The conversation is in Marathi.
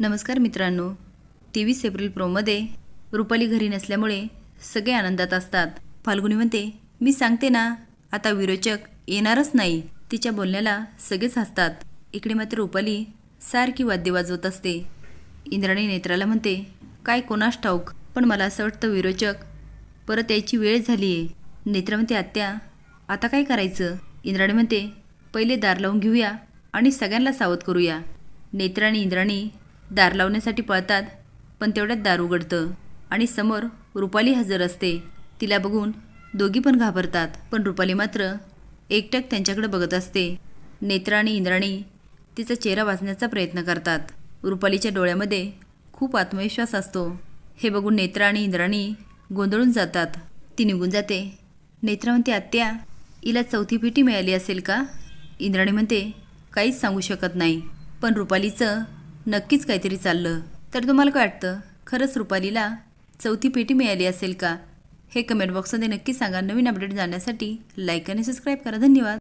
नमस्कार मित्रांनो. तेवीस एप्रिल प्रोमध्ये रुपाली घरी नसल्यामुळे सगळे आनंदात असतात. फाल्गुनी म्हणते मी सांगते ना आता विरोचक येणारच नाही. तिच्या बोलण्याला सगळेच हसतात. इकडे मात्र रुपाली सारखी वाद्य वाजवत असते. इंद्राणी नेत्राला म्हणते काय कोणास ठाऊक पण मला असं वाटतं विरोचक परत यायची वेळ झाली आहे नेत्रा म्हणते आत्या आता काय करायचं? इंद्राणी म्हणते पहिले दार लावून घेऊया आणि सगळ्यांना सावध करूया. नेत्रा आणि इंद्राणी दार लावण्यासाठी पळतात पण तेवढ्यात दार उघडतं आणि समोर रुपाली हजर असते. तिला बघून दोघी पण घाबरतात पण रुपाली मात्र एकटक त्यांच्याकडे बघत असते. नेत्रा आणि इंद्राणी तिचा चेहरा वाचण्याचा प्रयत्न करतात. रुपालीच्या डोळ्यामध्ये खूप आत्मविश्वास असतो. हे बघून नेत्रा आणि इंद्राणी गोंधळून जातात. ती निघून जाते. नेत्रा म्हणते आत्या हिला चौथी पेटी मिळाली असेल का? इंद्राणी म्हणते काहीच सांगू शकत नाही. पण रुपालीचं नक्कीच काहीतरी चाललं. तर तुम्हाला काय वाटतं? खरंच रुपालीला चौथी पेटी मिळाली असेल का? हे कमेंट बॉक्समध्ये नक्की सांगा. नवीन अपडेट जाण्यासाठी लाईक आणि सबस्क्राईब करा. धन्यवाद.